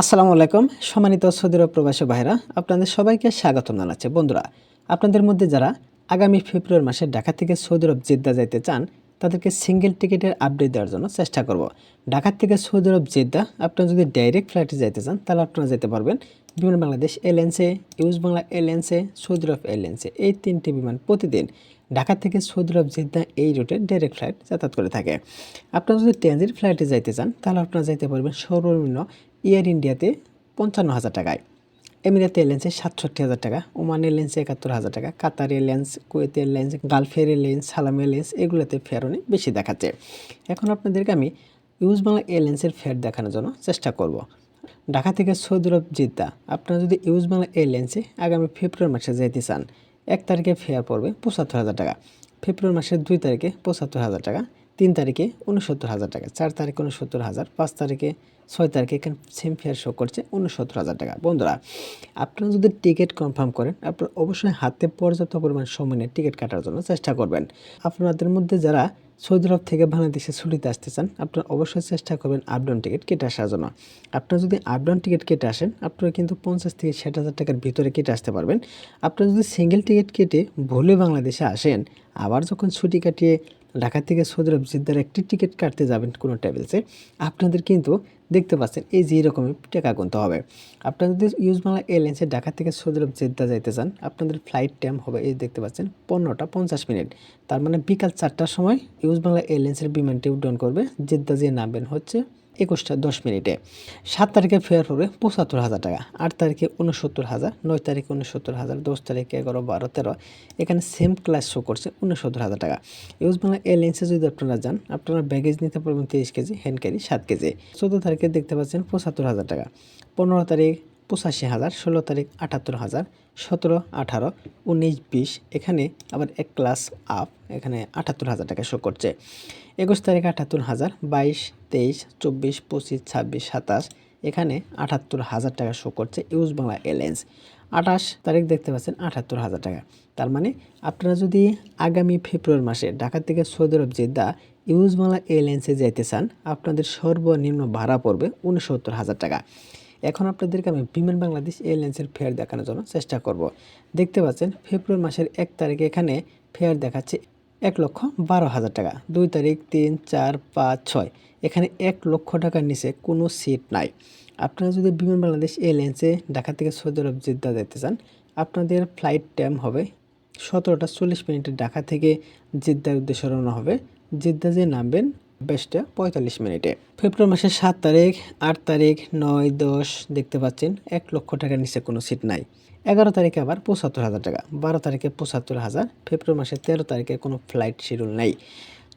আসসালামু আলাইকুম, সম্মানিত সৌদি আরব প্রবাসী ভাইরা আপনাদের সবাইকে স্বাগত জানাচ্ছে। বন্ধুরা, আপনাদের মধ্যে যারা আগামী ফেব্রুয়ারি মাসে ঢাকা থেকে সৌদি আরব জেদ্দা যাইতে চান, তাদেরকে সিঙ্গেল টিকিটের আপডেট দেওয়ার জন্য চেষ্টা করব। ঢাকা থেকে সৌদি আরব জেদ্দা, আপনারা যদি ডাইরেক্ট ফ্লাইটে যাইতে চান, তাহলে আপনারা যেতে পারবেন বিমান বাংলাদেশ এয়ারলাইন্সে ইউজ বাংলা এয়ারলাইন্সে সৌদি আরব এয়ারলাইন্সে এই তিনটি বিমান প্রতিদিন ঢাকা থেকে সৌদি আরব জেদ্দা এই রুটে ডাইরেক্ট ফ্লাইট যাতায়াত করে থাকে। আপনারা যদি ট্রানজিট ফ্লাইটে যাইতে চান, তাহলে আপনারা যাইতে পারবেন সর্বনিম্ন এয়ার ইন্ডিয়াতে পঞ্চান্ন হাজার টাকায়। এমিরাত এয়ারলাইন্সে সাতষট্টি হাজার টাকা ওমান এয়ারলাইন্সে একাত্তর হাজার টাকা কাতার এয়ারলাইন্স কুয়েত এয়ারলাইন্স গালফের এয়ারলাইন্স সালাম এয়ারলাইন্স এগুলোতে ফেয়ার অনেক বেশি দেখাচ্ছে। এখন আপনাদেরকে আমি ইউজ বাংলা এয়ারলাইন্সের ফেয়ার দেখানোর জন্য চেষ্টা করব। ঢাকা থেকে সৌদি আরব জিদ্দা, আপনারা যদি ইউজ বাংলা এয়ারলাইন্সে আগামী ফেব্রুয়ারি মাসে যেতে চান, এক তারিখে ফেয়ার পড়বে পঁচাত্তর হাজার টাকা। ফেব্রুয়ারি মাসের দুই তারিখে পঁচাত্তর হাজার টাকা। তিন তারিখে উনসত্তর হাজার টাকা, চার তারিখে উনসত্তর হাজার, পাঁচ তারিখে ছয় তারিখে এখানে সেম ফেয়ার শো করছে উনসত্তর হাজার টাকা। বন্ধুরা, আপনারা যদি টিকিট কনফার্ম করেন, আপনারা অবশ্যই হাতে পর্যাপ্ত পরিমাণ সময় নিয়ে টিকিট কাটার জন্য চেষ্টা করবেন। আপনাদের মধ্যে যারা সৌদি আরব থেকে বাংলাদেশে ছুটিতে আসতে চান, আপনারা অবশ্যই চেষ্টা করবেন আপডাউন টিকিট কেটে আসার জন্য। আপনারা যদি আপডাউন টিকিট কেটে আসেন, আপনারা কিন্তু পঞ্চাশ থেকে ষাট হাজার টাকার ভিতরে কেটে আসতে পারবেন। আপনারা যদি সিঙ্গেল টিকিট কেটে ভুলে বাংলাদেশে আসেন, আবার যখন ছুটি কাটিয়ে ঢাকা থেকে সৌদি জিদ্দার একটি টিকিট কাটতে যাবেন কোনো ট্রাভেলসে। আপনাদের কিন্তু দেখতে পাচ্ছেন এই যে এরকমই টাকা গুনতে হবে। আপনারা যদি ইউজ বাংলা এয়ারলাইন্সে ঢাকা থেকে সৌদি আরব জেদ্দা যাইতে চান, আপনাদের ফ্লাইট টাইম হবে এই দেখতে পাচ্ছেন পনেরোটা পঞ্চাশ মিনিট। তার মানে বিকাল চারটার সময় ইউজ বাংলা এয়ারলাইন্সের বিমানটি উড্ডয়ন করবে। জেদ্দা যে নামবেন হচ্ছে একুশটা দশ মিনিটে। সাত তারিখে ফেয়ার পড়বে পঁচাত্তর হাজার টাকা। আট তারিখে উনসত্তর হাজার, নয় তারিখে উনসত্তর হাজার, দশ তারিখে এগারো, বারো, তেরো। এখানে সেম ক্লাস শো করছে উনসত্তর হাজার টাকা। ইউজ বাংলা এয়ারলাইন্সে যদি আপনারা যান, আপনারা ব্যাগেজ নিতে পারবেন তেইশ কেজি হ্যান্ড ক্যারি সাত কেজি। চোদ্দ তারিখে দেখতে পাচ্ছেন পঁচাত্তর হাজার টাকা। পনেরো তারিখ পঁচাশি হাজার, ষোলো তারিখ আটাত্তর হাজার, সতেরো, আঠারো, উনিশ, বিশ, এখানে আবার এক ক্লাস আপ এখানে আটাত্তর হাজার টাকা শো করছে। একুশ তারিখ আটাত্তর হাজার, বাইশ, তেইশ, চব্বিশ, পঁচিশ, ছাব্বিশ, সাতাশ, এখানে আটাত্তর হাজার টাকা শো করছে ইউজ বাংলা এয়ারলাইন্স আঠাশ তারিখ দেখতে পাচ্ছেন আটাত্তর হাজার টাকা। তার মানে আপনারা যদি আগামী ফেব্রুয়ারি মাসে ঢাকা থেকে Saudi Arab Jeddah US Bangla এয়ারলাইন্সে যাইতে চান, আপনাদের সর্বনিম্ন ভাড়া পড়বে উনসত্তর হাজার টাকা। এখন আপনাদেরকে আমি বিমান বাংলাদেশ এয়ারলাইন্সের ফেয়ার দেখানোর জন্য চেষ্টা করব। দেখতে পাচ্ছেন, ফেব্রুয়ারি মাসের এক তারিখে এখানে ফেয়ার দেখাচ্ছে এক লক্ষ বারো হাজার টাকা। দুই তারিখ, তিন, চার, পাঁচ, ছয়। এখানে এক লক্ষ টাকার নিচে কোনো সিট নাই। আপনারা যদি বিমান বাংলাদেশ এয়ারলাইন্সে ঢাকা থেকে সৌদি আরব জেদ্দা যেতে চান, আপনাদের ফ্লাইট টাইম হবে সতেরোটা চল্লিশ মিনিটে ঢাকা থেকে জেদ্দার উদ্দেশ্যে রওনা হবে। জেদ্দা যে নামবেন বেস্টে পঁয়তাল্লিশ মিনিটে। ফেব্রুয়ারি মাসের সাত তারিখ, আট তারিখ, নয়, দশ দেখতে পাচ্ছেন এক লক্ষ টাকার নিচে কোনো সিট নাই। এগারো তারিখে আবার পঁচাত্তর হাজার টাকা। বারো তারিখে পঁচাত্তর হাজার, ফেব্রুয়ারি মাসের তেরো তারিখে কোনো ফ্লাইট শিডিউল নেই।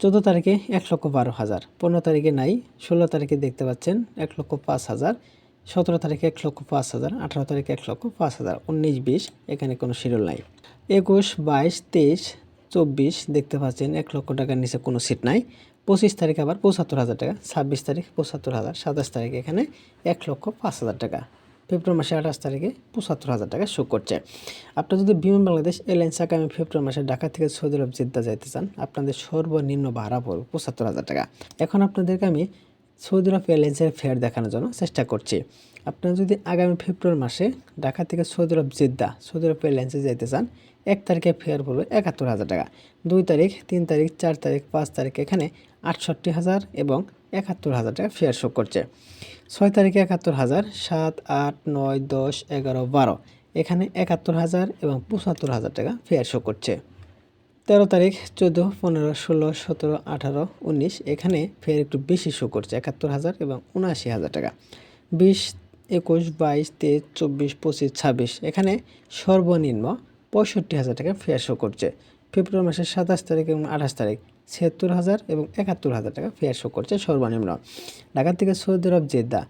চোদ্দ তারিখে এক লক্ষ বারো হাজার, পনেরো তারিখে নাই, ষোলো তারিখে দেখতে পাচ্ছেন এক লক্ষ পাঁচ হাজার, সতেরো তারিখে এক লক্ষ পাঁচ হাজার, আঠারো তারিখে এক লক্ষ পাঁচ হাজার, উনিশ, বিশ এখানে কোনো শিডিউল নাই। একুশ, বাইশ, তেইশ, চব্বিশ দেখতে পাচ্ছেন এক লক্ষ টাকার নিচে কোনো সিট নাই। পঁচিশ তারিখ আবার পঁচাত্তর হাজার টাকা, ছাব্বিশ তারিখ পঁচাত্তর হাজার, সাতাশ তারিখে এখানে এক লক্ষ পাঁচ হাজার টাকা, ফেব্রুয়ারি মাসে আঠাশ তারিখে পঁচাত্তর হাজার টাকা শো করছে। আপনারা যদি বিমান বাংলাদেশ এয়ারলাইন্স আগামী ফেব্রুয়ারি মাসে ঢাকা থেকে সৌদি আরব জেদ্দা যাইতে চান, আপনাদের সর্বনিম্ন ভাড়া পড়বে পঁচাত্তর হাজার টাকা। এখন আপনাদেরকে আমি সৌদি আরব এয়ারলাইন্সের ফেয়ার দেখানোর জন্য চেষ্টা করছি। আপনারা যদি আগামী ফেব্রুয়ারি মাসে ঢাকা থেকে Saudi Arab Jeddah, Saudi Arab এয়ারলাইন্সে যেতে চান, এক তারিখে ফেয়ার পড়বে একাত্তর হাজার টাকা। দুই তারিখ, তিন তারিখ, চার তারিখ, পাঁচ তারিখ এখানে আটষট্টি হাজার এবং একাত্তর হাজার টাকা ফেয়ার শো করছে। ছয় তারিখে একাত্তর হাজার, সাত, আট, নয়, দশ, এগারো, বারো। এখানে একাত্তর হাজার এবং পঁচাত্তর হাজার টাকা ফেয়ার শো করছে। তেরো তারিখ, চোদ্দ, পনেরো, ষোলো, সতেরো, আঠারো, উনিশ, এখানে ফেয়ার একটু বেশি শো করছে, একাত্তর হাজার এবং উনআশি হাজার টাকা। বিশ, একুশ, বাইশ, তেইশ, চব্বিশ, পঁচিশ, ছাব্বিশ, এখানে সর্বনিম্ন পঁয়ষট্টি হাজার টাকা ফেয়ার শো করছে। ফেব্রুয়ারি মাসের সাতাশ তারিখ এবং আঠাশ তারিখ ছিয়াত্তর হাজার এবং একাত্তর হাজার টাকা ফেয়ার শো করছে সর্বনিম্ন। ঢাকা থেকে Saudi Arab, Jeddah.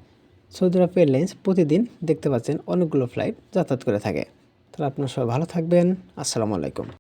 Saudi Arab airlines প্রতিদিন দেখতে পাচ্ছেন অনেকগুলো ফ্লাইট যাতায়াত করে থাকে। তাহলে আপনার সবাই ভালো থাকবেন। আসসালামু আলাইকুম।